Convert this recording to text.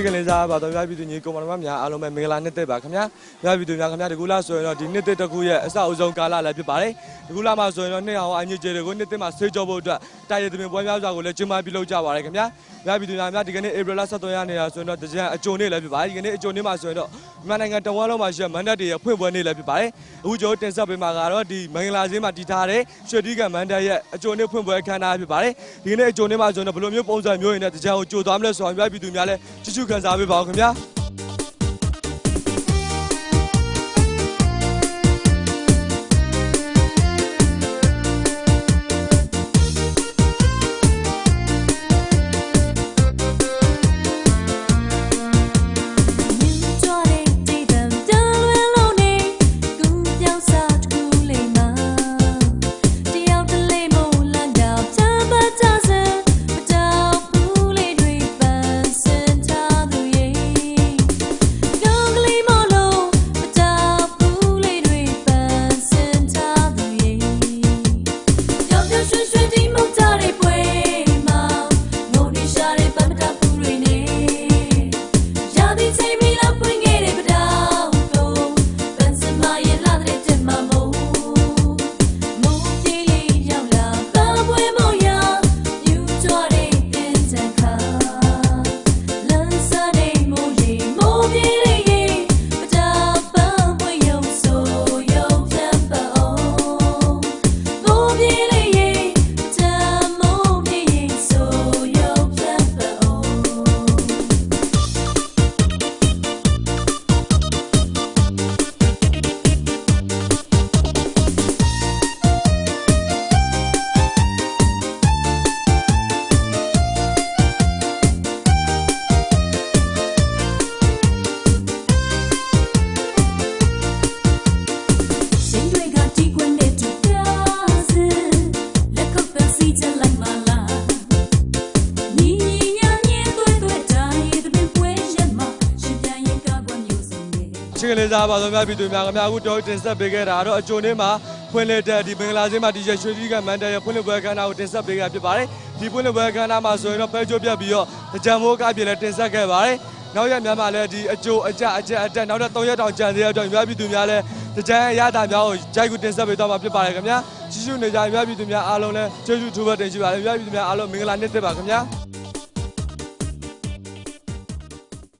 ချစ်ကလေးစားပါတော့မြပြည်သူညီကောင်မတော်များအားလုံးပဲမင်္ဂလာနှစ်သက်ပါခင်ဗျာမြပြည်သူများခင်ဗျာဒီကူလာဆိုရင်တော့ဒီနှစ်သက်တစ်ခုရဲ့အစအဆုံးကာလလည်းဖြစ်ပါတယ်ဒီကူလာမှာဆိုရင်တော့နှစ်အောင်အညစ်အကြေးတွေကိုနှစ်သက်မှာဆေးကြောဖို့အတွက်တာရည်သမင်ပွဲများစွာကိုလည်းကျင်းပပြုလုပ်ကြပါတယ်ခင်ဗျာမြပြည်သူများများဒီကနေ့ဧပြီလ23ရက်နေ့ရာဆိုရင်တော့တကြံအကြုံနေ့လည်းဖြစ်ပါတယ်ဒီကနေ့အကြုံနေ့မှာဆိုရင်တော့မြန်မာနိုင်ငံတဝန်းလုံးမှာရှိတဲ့မန္တတွေရဲ့ဖွင့်ပွဲနေ့လည်းဖြစ်ပါတယ်အခုကျွန်တော်တင်ဆက်ပေးမှာကတော့ဒီမင်္ဂလာစင်းမှာတည်ထားတဲ့ရွှေတိကမန္တရဲ့အကြုံနေ့ဖွင့်ပွဲအခမ်းအနားဖြစ်ပါတယ်ဒီကနေ့အကြုံနေ့မှာဆိုရင်တော့ဘယ်လိုမျိုးပုံစံမျိုးရင်းနဲ့တကြံကိုကြိုသွားမလဲဆိုတော့မြပြည်သူများလည်းကြည့်ရှုခံစားပေးပါဦး ချစ်ကလေးစားပါတော့မြပြည်သူများခင်ဗျာအခုတော့တင်ဆက်ပေးခဲ့တာကတော့အကြုံနေ့မှာဖွင့်လှစ်တဲ့ဒီမင်္ဂလာစင်းမှာဒီရွှေတိကမန္တရဲ့ဖွင့်လှစ်ပွဲအခမ်းအနားကိုတင်ဆက်ပေးခဲ့ဖြစ်ပါတယ်ဒီဖွင့်လှစ်ပွဲအခမ်းအနားမှာဆိုရင်တော့ဖဲချိုးပြတ်ပြီးတော့ကြံမိုးကားပြလည်းတင်ဆက်ခဲ့ပါတယ်နောက်ရက်များမှာလည်းဒီအကျိုးအကြအကျအတက်နောက်တော့၃ရက်တောင်ကြံသေးတဲ့အတွက်မြပြည်သူများလည်းကြံရတာများကိုကြိုက်ကူတင်ဆက်ပေးတော့မှာဖြစ်ပါတယ်ခင်ဗျာရှိရှိနေကြမြပြည်သူများအားလုံးလည်းကျေးဇူးထူးပဲတင်ရှိပါတယ်မြပြည်သူများအားလုံးမင်္ဂလာနေ့သက်ပါခင်ဗျာ